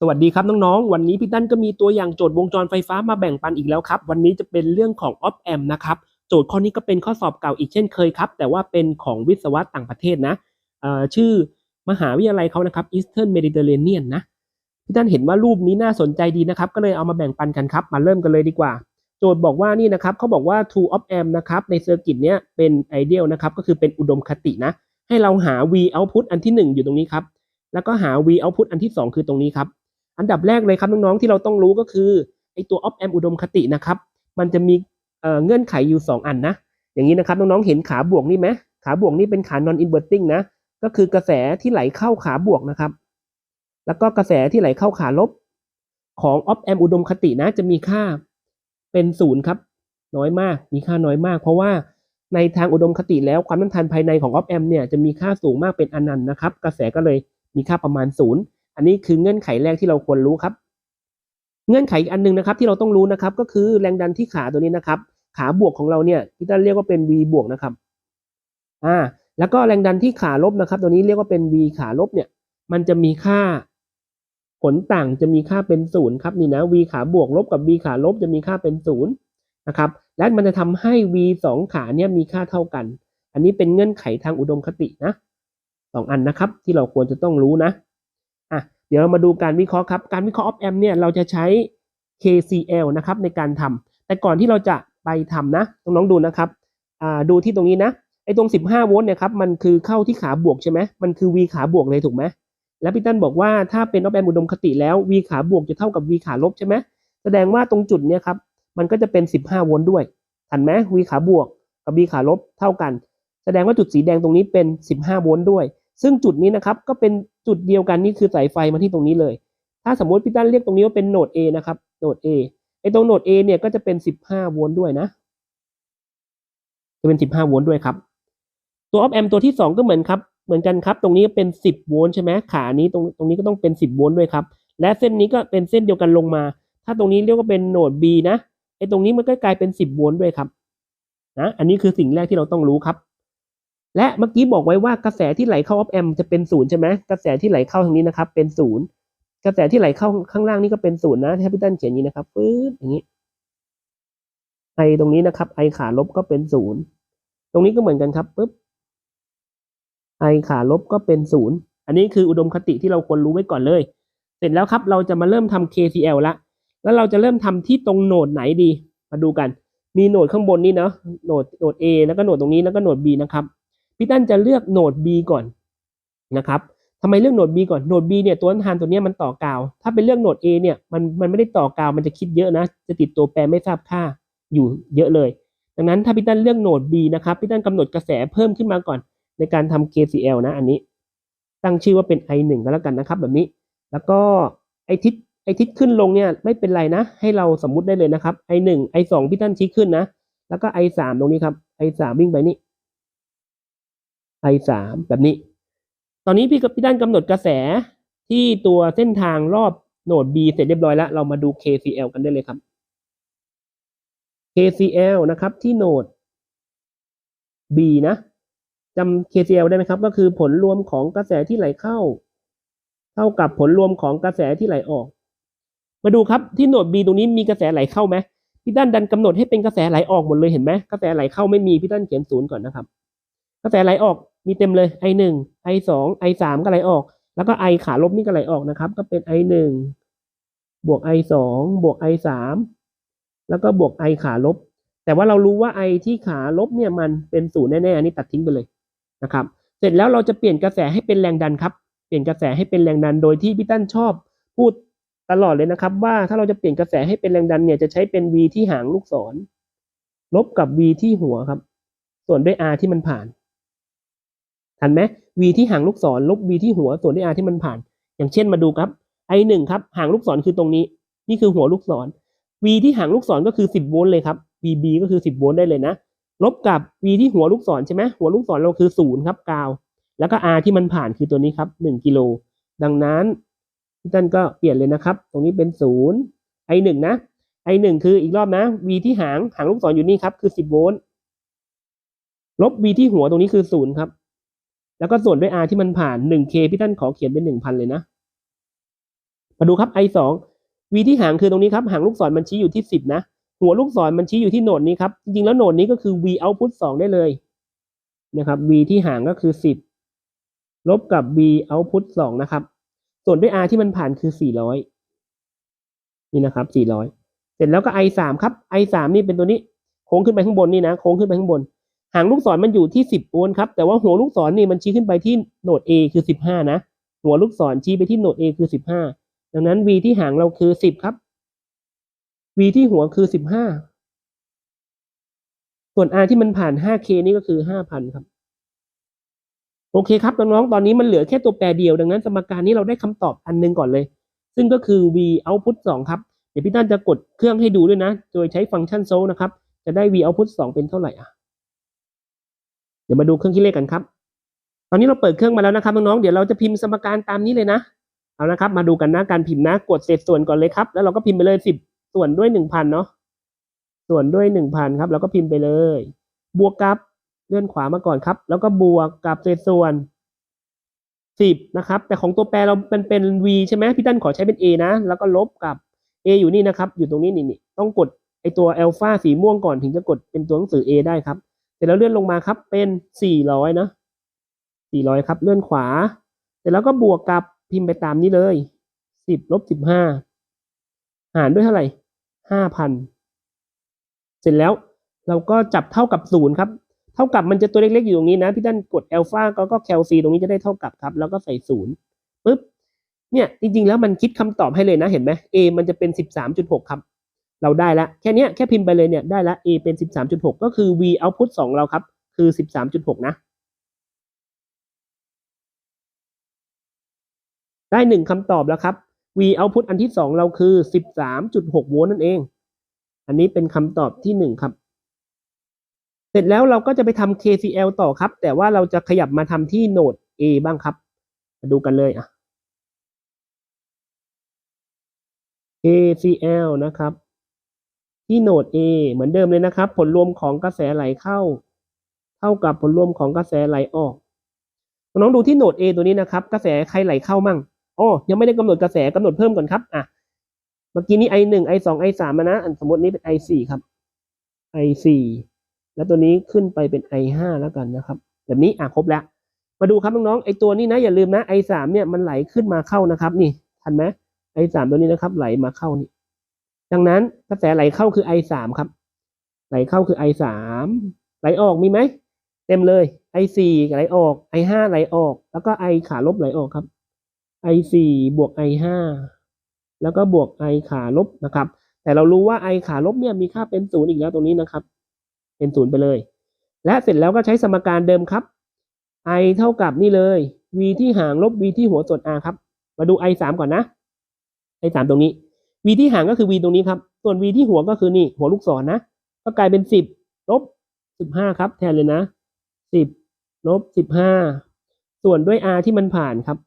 สวัสดีครับน้องๆ วันนี้พี่ตั้นก็มีตัวอย่างโจทย์วงจรไฟฟ้ามาแบ่งปันอีกแล้วครับ วันนี้จะเป็นเรื่องของ op amp นะครับ โจทย์ข้อนี้ก็เป็นข้อสอบเก่าอีกเช่นเคยครับ แต่ว่าเป็นของวิศวะต่างประเทศนะชื่อมหาวิทยาลัยเขานะครับ Eastern Mediterranean นะ พี่ตั้นเห็นว่ารูปนี้น่าสนใจดีนะครับ ก็เลยเอามาแบ่งปันกันครับ มาเริ่มกันเลยดีกว่า โจทย์บอกว่านี่นะครับเขาบอกว่า two op amp นะครับ ในเซอร์กิตเนี้ยเป็น ideal นะครับ ก็คือเป็นอุดมคตินะ ให้เราหา v output อันที่หนึ่งอยู่ตรงนี้ครับ แล้วก็หา v output อันที่สองคือตรงนี้ครับ อันดับแรกเลยครับน้องๆที่เราต้องรู้ก็คือไอตัว op amp อุดมคตินะครับ มันจะมีเเงื่อนไขอยู่ 2 อันนะ อย่างนี้นะครับน้องๆเห็นขาบวกนี่ไหมขาบวกนี่เป็นขา non inverting นะ ก็คือกระแสที่ไหลเข้าขาบวกนะครับ แล้วก็กระแสที่ไหลเข้าขาลบของ op amp อุดมคตินะจะมีค่าเป็นศูนย์ครับน้อยมาก มีค่าน้อยมาก เพราะว่าในทางอุดมคติแล้วความต้านทานภายในของ op amp เนี่ยจะมีค่าสูงมากเป็นอนันต์นะครับ กระแสก็เลยมีค่าประมาณศูนย์ อันนี้คือเงื่อนไขแรกที่เราควรรู้ครับ เงื่อนไขอีกอันหนึงนะครับ ที่เราต้องรู้นะครับ ก็คือแรงดันที่ขาตัวนี้นะครับ ขาบวกของเราเนี่ยที่ท่านเรียกว่าเป็น v บวกนะครับ อ่า แล้วก็แรงดันที่ขาลบนะครับ ตัวนี้เรียกว่าเป็น v ขาลบเนี่ย มันจะมีค่าผลต่างจะมีค่าเป็นศูนย์ครับนี่นะ v ขาบวกลบกับ v ขาลบจะมีค่าเป็นศูนย์นะครับ และมันจะทำให้ v สองขาเนี่ยมีค่าเท่ากัน อันนี้เป็นเงื่อนไขทางอุดมคตินะสองอันนะครับ ที่เราควรจะต้องรู้นะ เดี๋ยวเรามาดูการวิเคราะห์ครับ การวิเคราะห์ op amp เนี่ยเราจะใช้ KCL นะครับในการทำแต่ก่อนที่เราจะไปทำนะน้องๆดูนะครับดูที่ตรงนี้นะไอ้ตรง 15 โวลต์เนี่ยครับมันคือเข้าที่ขาบวกใช่ไหมมันคือ V ขาบวกเลยถูกไหมแล้วพี่ตั้นบอกว่าถ้าเป็น op amp อุดมคติแล้ว V ขาบวกจะเท่ากับ V ขาลบใช่ไหมแสดงว่าตรงจุดเนี้ยครับมันก็จะเป็น 15 โวลต์ด้วยทันไหม V ขาบวกกับ V ขาลบเท่ากัน แสดงว่าจุดสีแดงตรงนี้เป็น 15 โวลต์ด้วย ซึ่งจุดนี้นะครับก็เป็น จุดเดียวกันนี่คือสายไฟมาที่ตรงนี้เลย ถ้าสมมติพี่ตั้นเรียกตรงนี้ว่าเป็นโหนด A นะครับโหนด A ไอ้ตรงโหนด A เนี่ยก็จะเป็น 15 โวลต์ด้วยนะ จะเป็น 15 โวลต์ด้วยครับ ตัว op amp ตัวที่ 2 ก็เหมือนครับ เหมือนกันครับ ตรงนี้เป็น 10 โวลต์ใช่ไหมขานี้ตรงตรงนี้ก็ต้องเป็น 10 โวลต์ด้วยครับ และเส้นนี้ก็เป็นเส้นเดียวกันลงมา ถ้าตรงนี้เรียกว่าเป็นโหนด B นะ ไอ้ตรงนี้มันก็กลายเป็น 10 โวลต์ด้วยครับ นะ อันนี้คือสิ่งแรกที่เราต้องรู้ครับ และเมื่อกี้บอกไว้ว่ากระแสที่ไหลเข้า op amp จะเป็นศูนย์ใช่ไหมกระแสที่ไหลเข้าทางนี้นะครับ เป็นศูนย์กระแสที่ไหลเข้าข้างล่างนี่ก็เป็นศูนย์นะถ้าพี่ตั้นเขียนนี้นะครับปึ๊บอย่างนี้ไอตรงนี้นะครับไอขาลบก็เป็นศูนย์ตรงนี้ก็เหมือนกันครับปึ๊บไอขาลบก็เป็นศูนย์อันนี้คืออุดมคติที่เราควรรู้ไว้ก่อนเลย เสร็จแล้วครับเราจะมาเริ่มทำ KCL ละ แล้วเราจะเริ่มทำที่ตรงโหนดไหนดี มาดูกัน มีโหนดข้างบนนี่เนาะโหนดโหนด A แล้วก็โหนดตรงนี้แล้วก็โหนด B นะครับ พี่ตั้นจะเลือกโหนด B ก่อนนะครับทำไมเลือกโหนด B ก่อนโหนด B เนี่ยตัวต้นทานตัวนี้มันต่อกาว ถ้าเป็นเลือกโหนด A เนี่ยมันมันไม่ได้ต่อกาวมันจะคิดเยอะนะ จะติดตัวแปรไม่ทราบค่าอยู่เยอะเลย ดังนั้นถ้าพี่ตั้นเลือกโหนด B นะครับพี่ตั้นกำหนดกระแสเพิ่มขึ้นมาก่อน ในการทำ KCL นะอันนี้ ตั้งชื่อว่าเป็น I1 ก็แล้วกันนะครับ แบบนี้ แล้วก็ไอทิศไอทิศขึ้นลงเนี่ยไม่เป็นไรนะ ให้เราสมมุติได้เลยนะครับ I1 I2 พี่ตั้นชี้ขึ้นนะ แล้วก็ I3 ตรงนี้ครับ I3 วิ่งไปนี่ I สามแบบนี้ ตอนนี้พี่กับพี่ด้านกำหนดกระแสที่ตัวเส้นทางรอบโหนด B เสร็จเรียบร้อยแล้ว เรามาดู KCL กันได้เลยครับ KCL นะครับที่โหนด B นะจำ KCL ได้ไหมครับ ก็คือผลรวมของกระแสที่ไหลเข้า เท่ากับผลรวมของกระแสที่ไหลออก มาดูครับที่โหนด B ตรงนี้มีกระแสไหลเข้าไหมพี่ด้านดันกำหนดให้เป็นกระแสไหลออกหมดเลยเห็นไหมกระแสไหลเข้าไม่มีพี่ด้านเขียนศูนย์ก่อนนะครับ กระแสไหลออกมีเต็มเลย i หนึ่ง i สอง i สามก็ไหลออก แล้วก็ i ขาลบนี่ก็ไหลออกนะครับ ก็เป็น i หนึ่งบวก i สองบวก i สามแล้วก็บวก i ขาลบ แต่ว่าเรารู้ว่า i ที่ขาลบเนี่ยมันเป็นศูนย์แน่ๆอันนี้ตัดทิ้งไปเลยนะครับ เสร็จแล้วเราจะเปลี่ยนกระแสให้เป็นแรงดันครับ เปลี่ยนกระแสให้เป็นแรงดันโดยที่พี่ตั้นชอบพูดตลอดเลยนะครับ ว่าถ้าเราจะเปลี่ยนกระแสให้เป็นแรงดันเนี่ยจะใช้เป็น v ที่หางลูกศรลบกับ v ที่หัวครับ ส่วนด้วย r ที่มันผ่าน ทันไหม v ที่หางลูกศรลบ v ที่หัวส่วนด้วย r ที่มันผ่าน อย่างเช่นมาดูครับ i หนึ่งครับหางลูกศรคือตรงนี้ นี่คือหัวลูกศร v ที่หางลูกศรก็คือ 10 โวลต์เลยครับ vb ก็คือ 10 โวลต์ได้เลยนะ ลบกับ v ที่หัวลูกศรใช่ไหมหัวลูกศรเราคือ0ครับกาว แล้วก็ r ที่มันผ่านคือตัวนี้ครับ1กิโล ดังนั้นพี่ตั้นก็เปลี่ยนเลยนะครับ ตรงนี้เป็น 0 i 1นะ i 1คืออีกรอบนะ v ที่หางหางลูกศรอยู่นี่ครับคือ 10 โวลต์ลบ v ที่หัวตรงนี้คือ 0 ครับ แล้วก็ส่วนด้วย r ที่มันผ่าน 1k พี่ตั้นขอเขียนเป็น 1,000 เลยนะ มาดูครับ i สอง v ที่หางคือตรงนี้ครับ หางลูกศรมันชี้อยู่ที่สิบนะ หัวลูกศรมันชี้อยู่ที่โหนดนี้ครับ จริงๆแล้วโหนดนี้ก็คือ v output สองได้เลยนะครับ v ที่หางก็คือสิบลบกับ v output สองนะครับ ส่วนด้วย r ที่มันผ่านคือสี่ร้อยนี่นะครับสี่ร้อยเสร็จแล้วก็ i สามครับ i สามนี่เป็นตัวนี้ โค้งขึ้นไปข้างบนนี่นะ โค้งขึ้นไปข้างบน หางลูกศรมันอยู่ที่สิบโวลต์ครับ แต่ว่าหัวลูกศรนี่มันชี้ขึ้นไปที่โหนด A คือสิบห้านะ หัวลูกศรชี้ไปที่โหนด A คือสิบห้าดังนั้น V ที่หางเราคือสิบครับ V ที่หัวคือสิบห้าส่วน R ที่มันผ่าน 5K นี่ก็คือห้าพันครับ โอเคครับน้องๆ ตอนนี้มันเหลือแค่ตัวแปรเดียว ดังนั้นสมการนี้เราได้คำตอบอันหนึงก่อนเลย ซึ่งก็คือ V output 2 ครับ เดี๋ยวพี่ตั้นจะกดเครื่องให้ดูด้วยนะ โดยใช้ฟังก์ชันโซนะครับ จะได้ V output 2 เป็นเท่าไหร่อะ เดี๋ยวมาดูเครื่องคิดเลขกันครับ ตอนนี้เราเปิดเครื่องมาแล้วนะครับน้องๆ เดี๋ยวเราจะพิมพ์สมการตามนี้เลยนะ เอานะครับ มาดูกันนะการพิมพ์นะ กดเศษส่วนก่อนเลยครับ แล้วเราก็พิมพ์ไปเลยสิบส่วนด้วยหนึ่งพันเนาะ ส่วนด้วยหนึ่งพันครับแล้วก็พิมพ์ไปเลย บวกกับเลื่อนขวามาก่อนครับ แล้วก็บวกกับเศษส่วนสิบนะครับ แต่ของตัวแปรเราเป็นเป็น v ใช่ไหมพี่ตั้นขอใช้เป็น a นะ แล้วก็ลบกับ a อยู่นี่นะครับ อยู่ตรงนี้นี่นี่ต้องกดไอตัวอัลฟาสีม่วงก่อนถึงจะกดเป็นตัวหนังสือ a ได้ครับ เสร็จแล้วเลื่อนลงมาครับเป็นสี่ร้อยนะสี่ร้อยครับเลื่อนขวา เสร็จแล้วก็บวกกับพิมพ์ไปตามนี้เลยสิบลบสิบห้าหารด้วยเท่าไหร่ห้าพันเสร็จแล้วเราก็จับเท่ากับศูนย์ครับเท่ากับมันจะตัวเล็กๆอยู่ตรงนี้นะพี่ด้านกดอัลฟาก็ก็แคลซีตรงนี้จะได้เท่ากับครับ แล้วก็ใส่ศูนย์ปุ๊บเนี่ยจริงๆแล้วมันคิดคำตอบให้เลยนะเห็นไหม A มันจะเป็นสิบสามจุดหกครับ เราได้ละแค่นี้แค่พิมพ์ไปเลยเนี่ยได้ละ A เป็นสิบสามจุดหกก็คือ V output สองเราครับ คือสิบสามจุดหกนะ ได้หนึ่งคำตอบแล้วครับ V output อันที่สองเราคือสิบสามจุดหกโวลต์นั่นเอง อันนี้เป็นคำตอบที่หนึ่งครับ เสร็จแล้วเราก็จะไปทำ KCL ต่อครับ แต่ว่าเราจะขยับมาทำที่โหนด A บ้างครับ มาดูกันเลยอะ KCL นะครับ ที่โหนด A เหมือนเดิมเลยนะครับ ผลรวมของกระแสไหลเข้า เท่ากับผลรวมของกระแสไหลออก น้องดูที่โหนด A ตัวนี้นะครับ กระแสใครไหลเข้ามั่งอ๋อยังไม่ได้กำหนดกระแสกำหนดเพิ่มก่อนครับอะเมื่อกี้นี้ I หนึ่ง I สอง I สามานะอันสมมตินี้เป็น I สี่ครับ I สี่แล้วตัวนี้ขึ้นไปเป็น I ห้าแล้วกันนะครับ แบบนี้อะครบแล้ว มาดูครับน้องๆไอตัวนี้นะอย่าลืมนะ I สามเนี่ยมันไหลขึ้นมาเข้านะครับ นี่ทันไหม I สามตัวนี้นะครับ ไหลมาเข้านี่ ดังนั้นกระแสไหลเข้าคือ I สามครับ ไหลเข้าคือ I สามไหลออกมีไหมเต็มเลย I สี่ไหลออก I ห้าไหลออก แล้วก็ I ขาลบไหลออกครับ I สี่บวก I ห้าแล้วก็บวก I ขาลบนะครับ แต่เรารู้ว่า I ขาลบเนี่ยมีค่าเป็นศูนย์อีกแล้วตรงนี้นะครับ เป็นศูนย์ไปเลย และเสร็จแล้วก็ใช้สมการเดิมครับ I เท่ากับนี่เลย v ที่หางลบ v ที่หัวส่วน r ครับ มาดู i สามก่อนนะ i สามตรงนี้ v ที่หางก็คือ v ตรงนี้ครับ ส่วน v ที่หัวก็คือนี่ หัวลูกศรนะก็กลายเป็นสิบลบสิบห้าครับแทนเลยนะสิบลบสิบห้าส่วนด้วย r ที่มันผ่านครับ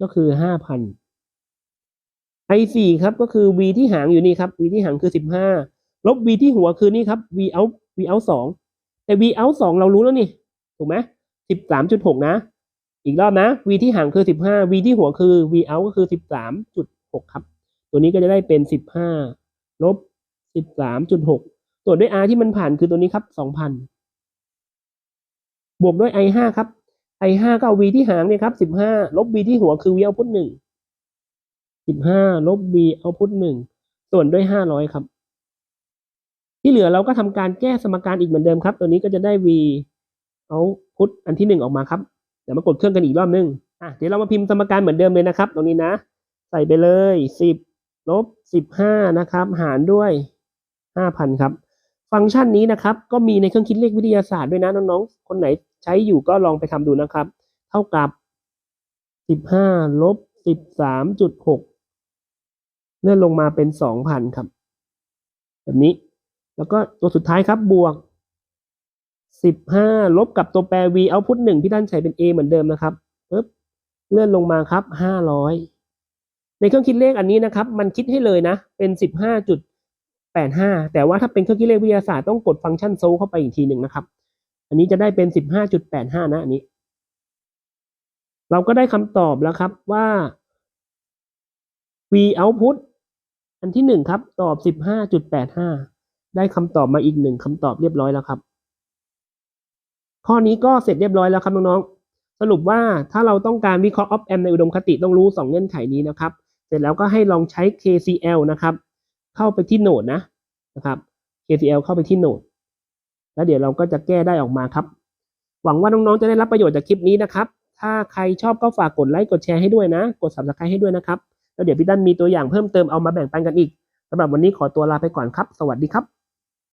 ก็คือห้าพัน i สี่ครับก็คือ v ที่หางอยู่นี่ครับ v ที่หางคือสิบห้าลบ v ที่หัวคือนี่ครับ v out v out สองแต่ v out สองเรารู้แล้วนี่ ถูกไหมสิบสามจุดหกนะ อีกรอบนะ v ที่ห่างคือสิบห้า v ที่หัวคือ v out ก็คือสิบสามจุดหกครับ ตัวนี้ก็จะได้เป็นสิบห้าลบสิบสามจุดหกส่วนด้วย r ที่มันผ่านคือตัวนี้ครับสองพันบวกด้วย i ห้าครับ i ห้าก็เอา v ที่หางเนี่ยครับสิบห้าลบ v ที่หัวคือ v output หนึ่งสิบห้าลบ v output หนึ่งส่วนด้วยห้าร้อยครับ ที่เหลือเราก็ทำการแก้สมการอีกเหมือนเดิมครับ ตัวนี้ก็จะได้ v เอาพุทอันที่หนึ่งออกมาครับเดี๋ยวมากดเครื่องกันอีกรอบนึงอะเดี๋ยวเรามาพิมพ์สมการเหมือนเดิมเลยนะครับ ตรงนี้นะ ใส่ไปเลยสิบ ลบสิบห้านะครับ หารด้วยห้าพันครับ ฟังก์ชันนี้นะครับ ก็มีในเครื่องคิดเลขวิทยาศาสตร์ด้วยนะน้องๆ คนไหนใช้อยู่ก็ลองไปทำดูนะครับ เท่ากับสิบห้าลบสิบสามจุดหกเลื่อนลงมาเป็นสองพันครับ แบบนี้ แล้วก็ตัวสุดท้ายครับบวกสิบห้าลบกับตัวแปร v output หนึ่งพี่ด้านใช้เป็น a เหมือนเดิมนะครับปึ๊บเลื่อนลงมาครับห้าร้อย ในเครื่องคิดเลขอันนี้นะครับ มันคิดให้เลยนะ เป็นสิบห้าจุดแปดห้าแต่ว่าถ้าเป็นเครื่องคิดเลขวิทยาศาสตร์ต้องกดฟังก์ชันโซเข้าไปอีกทีหนึ่งนะครับ อันนี้จะได้เป็นสิบห้าจุดแปดห้านะอันนี้ เราก็ได้คำตอบแล้วครับว่า v output อันที่หนึ่งครับ ตอบสิบห้าจุดแปดห้าได้คำตอบมาอีกหนึ่งคำตอบเรียบร้อยแล้วครับ ข้อนี้ก็เสร็จเรียบร้อยแล้วครับน้องๆสรุปว่าถ้าเราต้องการวิเคราะห์ op amp ในอุดมคติต้องรู้สองเงื่อนไขนี้นะครับ เสร็จแล้วก็ให้ลองใช้ KCL นะครับ เข้าไปที่โหนดนะนะครับ KCL เข้าไปที่โหนด แล้วเดี๋ยวเราก็จะแก้ได้ออกมาครับ หวังว่าน้องๆจะได้รับประโยชน์จากคลิปนี้นะครับ ถ้าใครชอบก็ฝากกดไลค์กดแชร์ให้ด้วยนะ กด subscribe ให้ด้วยนะครับ แล้วเดี๋ยวพี่ตั้นมีตัวอย่างเพิ่มเติมเอามาแบ่งปันกันอีกสำหรับวันนี้ขอตัวลาไปก่อนครับ สวัสดีครับ